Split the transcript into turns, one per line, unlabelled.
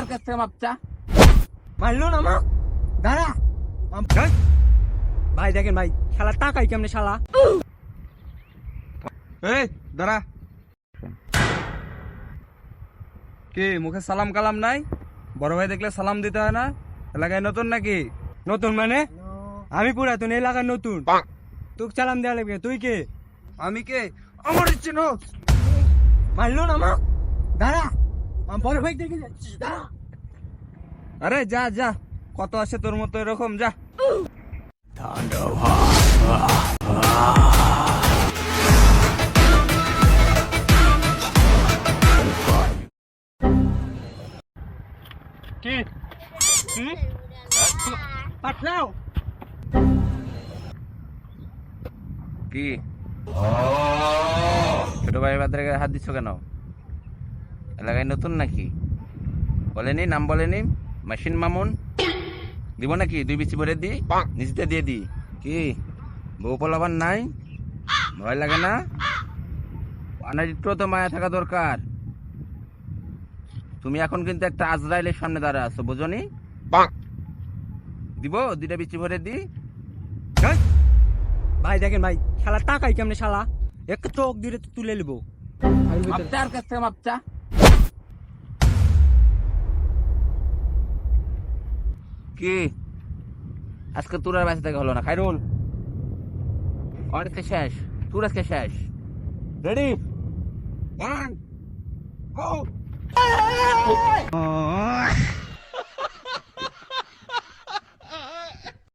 তার কাছ থেকে মাপচা।
মারলো না মা? দাঁড়া। ভাই দেখেন ভাই শালা টাকাই কেমনে শালা?
এই দাঁড়া। কি মুখে সালাম কালাম নাই? বড় ভাই দেখলে সালাম দিতে হয় না? এলাকায় নতুন নাকি?
নতুন মানে? আমি পুরাতন এলাকার নতুন। তোকে চালাম দেওয়া লাগবে। তুই কে?
আমি কে? আমার ইচ্ছে
মারলো না মা? দাঁড়া। বড় ভাই দেখে
আরে যা যা। কত আছে তোর মতো এরকম যা।
কি? হুম? পাঠাও।
কি? ছোট ভাই বাদের হাত দিচ্ছ কেন? এলাকায় নতুন নাকি? বলেনি নাম বলেনি। মেশিন মামুন। দিব নাকি? দুই বিচি ভরে দি। নিচতে দিয়ে দি। কি? বউ পোলাবার নাই? ভয় লাগে না? অনারিত্র তো মায়া থাকা দরকার। তুমি এখন কিন্তু একটা আজরাইলের সামনে দাঁড়া আছো বুঝনি দিব দুইটা বিচি ভরে দি।
ভাই দেখেন ভাই শালা টাকাই কেমনে শালা? এক চোখ দিয়ে তুলে নিবো।
মাপচার কাছ থেকে মাপচা? কি? আজকে তোর আর বাঁচতে হলো না। খাইরুল। অনেককে শেষ। তোর আজকে শেষ। Ready one go